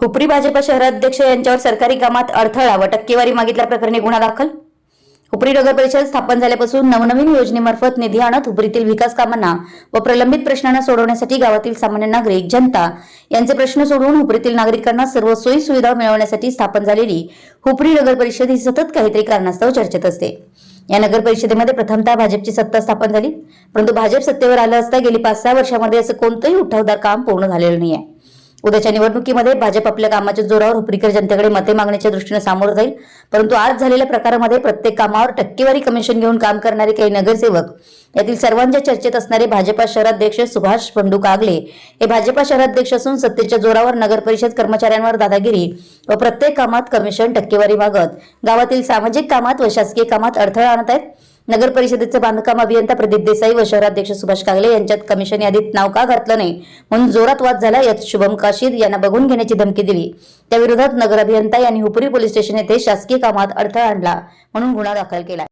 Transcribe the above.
हुपरी भाजपा शहराध्यक्ष यांच्यावर सरकारी कामात अडथळा व टक्केवारी मागितल्या प्रकरणी गुन्हा दाखल? हुपरी नगर परिषद स्थापन झाल्यापासून नवनवीन योजनेमार्फत निधी आणत हुपरीतील विकास कामांना व प्रलंबित प्रश्नांना सोडवण्यासाठी गावातील सामान्य नागरिक जनता यांचे प्रश्न सोडवून हुपरीतील नागरिकांना सर्व सोयी सुविधा मिळवण्यासाठी स्थापन झालेली हुपरी नगर परिषद ही सतत काहीतरी कारणास्तव चर्चेत असते. या नगर परिषदेमध्ये प्रथमतः भाजपची सत्ता स्थापन झाली परंतु भाजप सत्तेवर आलं असता गेली पाच सहा वर्षामध्ये असं कोणतंही उठावदार काम पूर्ण झालेलं नाही आहे उद्याच्या निवडणुकीमध्ये भाजप आपल्या कामाच्या जोरावर हुपरीकर जनतेकडे मते मागण्याच्या दृष्टीने सामोरं जाईल. परंतु आज झालेल्या प्रकारामध्ये प्रत्येक कामावर टक्केवारी कमिशन घेऊन काम करणारे काही नगरसेवक यातील सर्वांच्या चर्चेत असणारे भाजपा शहराध्यक्ष सुभाष बंडू कागले हे भाजपा शहराध्यक्ष असून सत्तेच्या जोरावर नगर परिषद कर्मचाऱ्यांवर दादागिरी व प्रत्येक कामात कमिशन टक्केवारी मागत गावातील सामाजिक कामात व शासकीय कामात अडथळा आणत आहेत. नगर परिषदेचे बांधकाम अभियंता प्रदीप देसाई व शहराध्यक्ष सुभाष कागले यांच्यात कमिशन यादीत नाव का घातलं नाही म्हणून जोरात वाद झाला यात शुभम काशीद यांना बघून घेण्याची धमकी दिली. त्या विरोधात नगर अभियंता यांनी हुपुरी पोलीस स्टेशन येथे शासकीय कामात अडथळा आणला म्हणून गुन्हा दाखल केला.